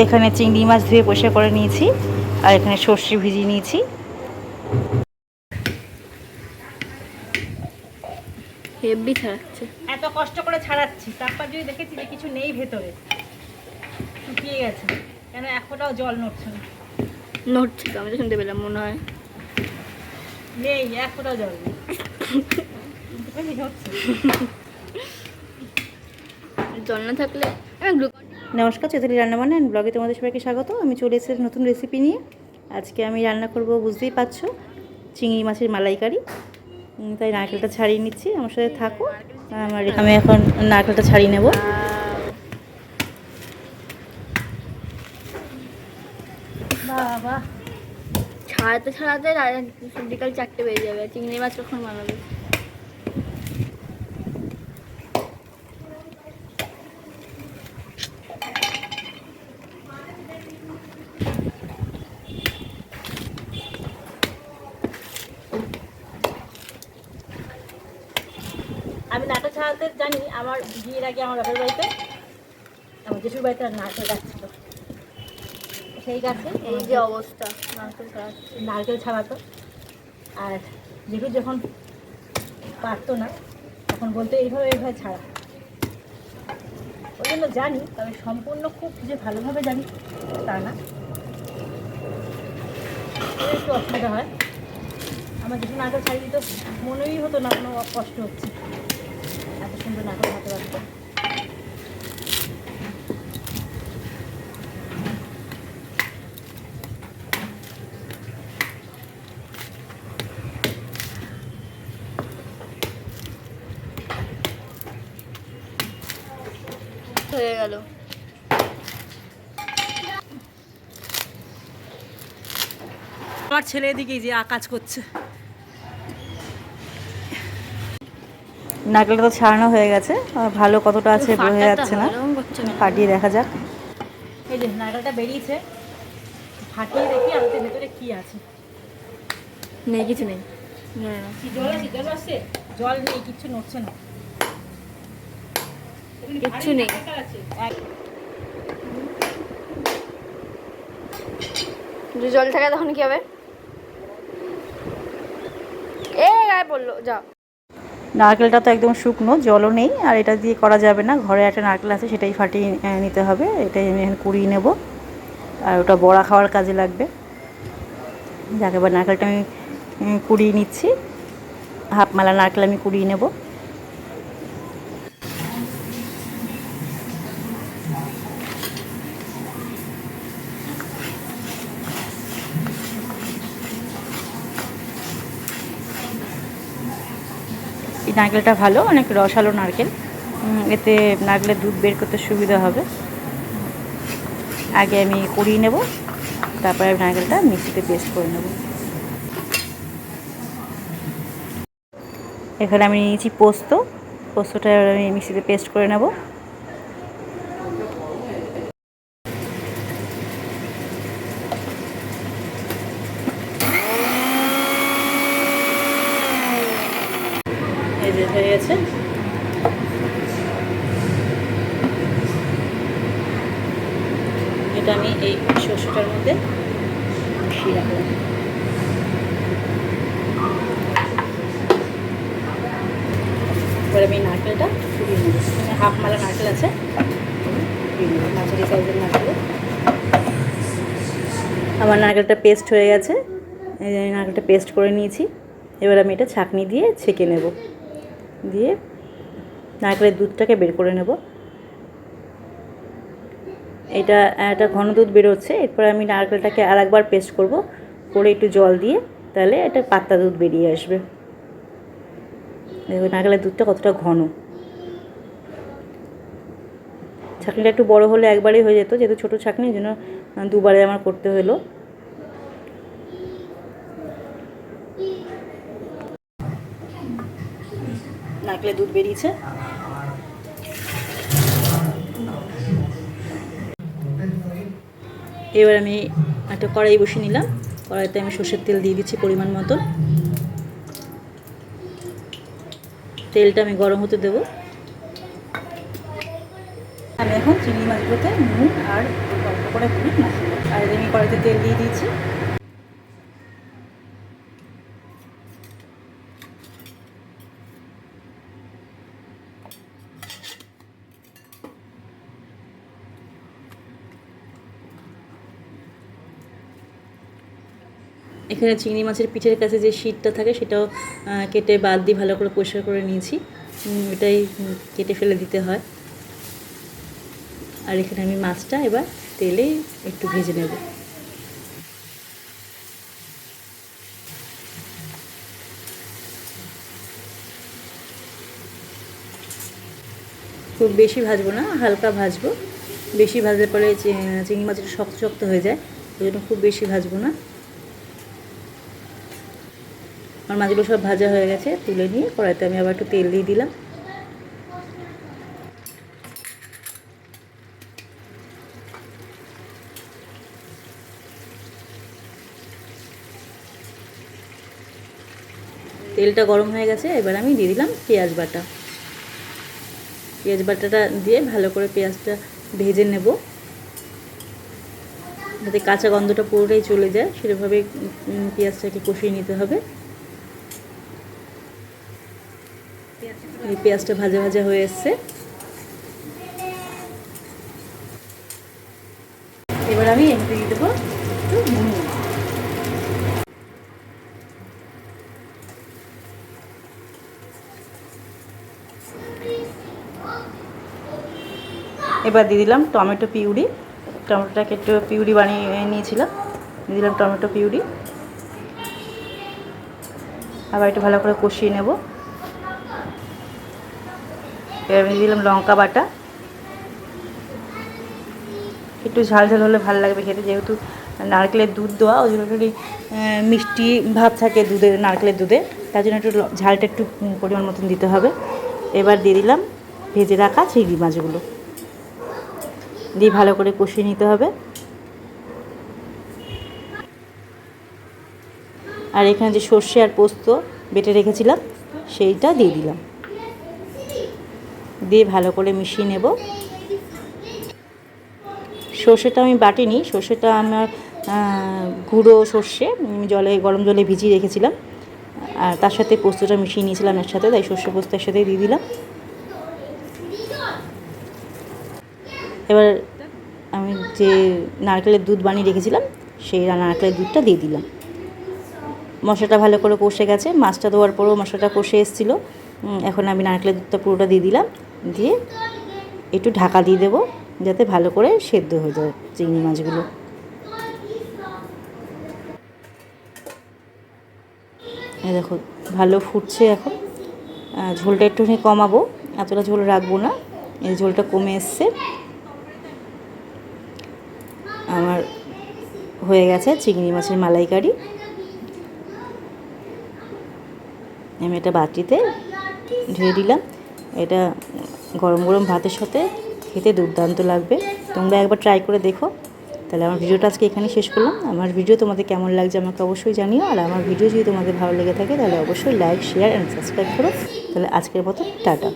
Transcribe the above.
এখানে চিংড়ি মাছ ধুয়ে পরিষ্কার করে নিয়েছি আর এখানে সর্ষে ভিজিয়ে নিয়েছি। হেভি ছাড়াচ্ছে। এত কষ্ট করে ছাড়াচ্ছি তারপর যদি দেখেছি যে কিছু নেই ভেতরে শুকিয়ে গেছে কেন এক ফোঁটাও জল নড়ছে না? নড়ছে তো আমি তো শুনতে পেলাম মনে হয়। নেই এক ফোঁটাও জল নেই। জল না থাকলে আমি নমস্কার চৌধুরী রান্নাবান্না অ্যান্ড ব্লগে তোমাদের সবাইকে স্বাগত। আমি চলে এসেছি নতুন রেসিপি নিয়ে। আজকে আমি রান্না করব, বুঝতেই পারছ, চিংড়ি মাছের মালাইকারি। তাই নারকেলটা ছাড়িয়ে নিচ্ছি, আমার সাথে থাকো। আমার আমি এখন নারকেলটা ছাড়িয়ে নেব। বাবা, ছাড়াতে ছাড়াতে বিকাল চারটে বেজে যাবে, চিংড়ি মাছ কখন বানাবে? ছাড়াতে জানি আমার বিয়ের আগে আমার বাপের বাড়িতে আমার জেঠুর বাড়িতে নারকেল গাছ ছিল। সেই গাছে এই যে অবস্থা নারকেল ছাড়াচ্ছে নারকেল ছাড়াতো। আর জেঠু যখন পারতো না তখন বলতো এইভাবে এইভাবে ছাড়া। ওই জন্য জানি তবে সম্পূর্ণ খুব যে ভালোভাবে জানি তা না। একটু অসুবিধা হয়। আমার যখন নারকেল ছাড়িয়ে দিত মনেই হতো না কোনো কষ্ট হচ্ছে। সুন্দর হয়ে গেল। আমার ছেলে এদিকে যে কাজ করছে। নারকেলটা তো ছাড়ানো হয়ে গেছে। আর ভালো কতটা আছে বোঝা যাচ্ছে না। ফাটিয়ে দেখা যাক। এই যে নারকেলটা বেরিয়েছে ফাটিয়ে দেখি ওতে ভেতরে কি আছে। নেই কিছু নেই। কি জল আছে? জল নেই কিচ্ছু নড়ছে না। কিচ্ছু নেই। জল থাকে তখন কি হবে? এ গায়ে পড়ল যা নারকেলটা তো একদম শুকনো, জলও নেই, আর এটা দিয়ে করা যাবে না। ঘরে একটা নারকেল আছে, সেটাই ফাটিয়ে নিতে হবে। এটাই আমি এখন কুড়িয়ে নেব। আর ওটা বড়া খাওয়ার কাজে লাগবে। যাকে, এবার নারকেলটা আমি কুড়িয়ে নিচ্ছি। হাফ মালা নারকেল আমি কুড়িয়ে নেব। এই নারকেলটা ভালো, অনেক রসালো নারকেল। এতে নারকেলের দুধ বের করতে সুবিধা হবে। আগে আমি করিয়ে নেব, তারপরে নারকেলটা মিক্সিতে পেস্ট করে নেব। এখানে আমি নিয়েছি পোস্ত। পোস্তটা আমি মিক্সিতে পেস্ট করে নেব এই যে হয়ে গেছে এটা আমি এই শস্যটার মধ্যে এবার আমি নারকেলটা এখানে হাফ মালা নারকেল আছে। সাইজের নারকেল। আমার নারকেলটা পেস্ট হয়ে গেছে। এই নারকেলটা পেস্ট করে নিয়েছি। এবার আমি এটা ছাঁকনি দিয়ে ছেঁকে নেব। দিয়ে নারকেলের দুধটাকে বের করে নেব। এটা একটা ঘন দুধ বেরোচ্ছে। এরপর আমি নারকেলটাকে আর একবার পেস্ট করব। করে একটু জল দিয়ে, তাহলে এটা পাত্তা দুধ বেরিয়ে আসবে। দেখো নারকেলের দুধটা কতটা ঘন। ছাঁকনিটা একটু বড় হলে একবারেই হয়ে যেত, যেহেতু ছোটো ছাঁকনি জন্য দুবারে আমার করতে হলো। নারকেলের দুধ বেরিয়েছে। এবার আমি একটা কড়াই বসে নিলাম। কড়াইতে আমি সর্ষের তেল দিয়ে দিচ্ছি পরিমাণ মতো। তেলটা আমি গরম হতে দেবো। আমি এখন চিংড়ি মাছগুলোতে নুন আর অল্প করে আর আমি কড়াইতে তেল দিয়ে দিয়েছি। এখানে চিংড়ি মাছের পিঠের কাছে যে শীতটা থাকে সেটাও কেটে বাদ দিয়ে ভালো করে পরিষ্কার করে নিয়েছি। এটাই কেটে ফেলে দিতে হয়। আর এখানে আমি মাছটা এবার তেলে একটু ভেজে নেব। খুব বেশি ভাজবো না, হালকা ভাজবো। বেশি ভাজলে পরে চিংড়ি মাছটা শক্ত শক্ত হয়ে যায়। ওই জন্য খুব বেশি ভাজবো না। আমার মাছগুলো সব ভাজা হয়ে গেছে, তুলে নিয়ে কড়াইতে আমি আবার একটু তেল দিয়ে দিলাম। তেলটা গরম হয়ে গেছে, এবার আমি দিয়ে দিলাম পেঁয়াজ বাটা। পেঁয়াজ বাটাটা দিয়ে ভালো করে পেঁয়াজটা ভেজে নেব। যাতে কাঁচা গন্ধটা পুরোটাই চলে যায় সেরকমভাবে পেঁয়াজটাকে কষিয়ে নিতে হবে। পেঁয়াজটা ভাজা ভাজা হয়ে এসছে। এবার আমি এর দিয়ে দেবো এবার দিয়ে দিলাম টমেটো পিউরি। টমেটোটাকে একটু পিউরি বানিয়ে নিয়েছিলাম। দিয়ে দিলাম টমেটো পিউরি। আবার একটু ভালো করে কষিয়ে নেব। এবার আমি দিলাম লঙ্কা বাটা। একটু ঝাল ঝাল হলে ভালো লাগবে খেতে, যেহেতু নারকেলের দুধ দেওয়া, ওই জন্য একটু মিষ্টি ভাব থাকে দুধে নারকেলের দুধে। তার জন্য একটু ঝালটা একটু পরিমাণ মতন দিতে হবে। এবার দিয়ে দিলাম ভেজে রাখা চিংড়ি মাছগুলো। দিয়ে ভালো করে কষিয়ে নিতে হবে। আর এখানে যে সর্ষে আর পোস্ত বেটে রেখেছিলাম, সেইটা দিয়ে দিলাম। দিয়ে ভালো করে মিশিয়ে নেব। সর্ষেটা আমি বাটিনি, সর্ষেটা আমার গুঁড়ো সর্ষে জলে, গরম জলে ভিজিয়ে রেখেছিলাম। আর তার সাথে পোস্তটা মিশিয়ে নিয়েছিলাম এর সাথে তাই সর্ষে পোস্ত এর সাথে দিয়ে দিলাম। এবার আমি যে নারকেলের দুধ বানিয়ে রেখেছিলাম, সেই নারকেলের দুধটা দিয়ে দিলাম। মশলাটা ভালো করে কষে গেছে, মাছটা দেওয়ার পরেও মশলাটা কষে এসেছিল। এখন আমি নারকেলের দুধটা পুরোটা দিয়ে দিলাম। দিয়ে একটু ঢাকা দিয়ে দেবো, যাতে ভালো করে সেদ্ধ হয়ে যায় চিংড়ি মাছগুলো। দেখো, ভালো ফুটছে এখন। ঝোলটা একটুখানি কমাবো, এতটা ঝোল রাখব না, এই ঝোলটা কমে এসছে। আমার হয়ে গেছে চিংড়ি মাছের মালাইকারি। আমি এটা বাটিতে ঢেলে দিলাম। এটা গরম গরম ভাতের সাথে খেতে দুর্দান্ত লাগবে। তোমরা একবার ট্রাই করে দেখো। তাহলে আমার ভিডিওটা আজকে এখানে শেষ করলাম। আমার ভিডিও তোমাদের কেমন লাগছে আমাকে অবশ্যই জানিও। আর আমার ভিডিও যদি তোমাদের ভালো লেগে থাকে, তাহলে অবশ্যই লাইক শেয়ার অ্যান্ড সাবস্ক্রাইব করো। তাহলে আজকের মতো টাটা।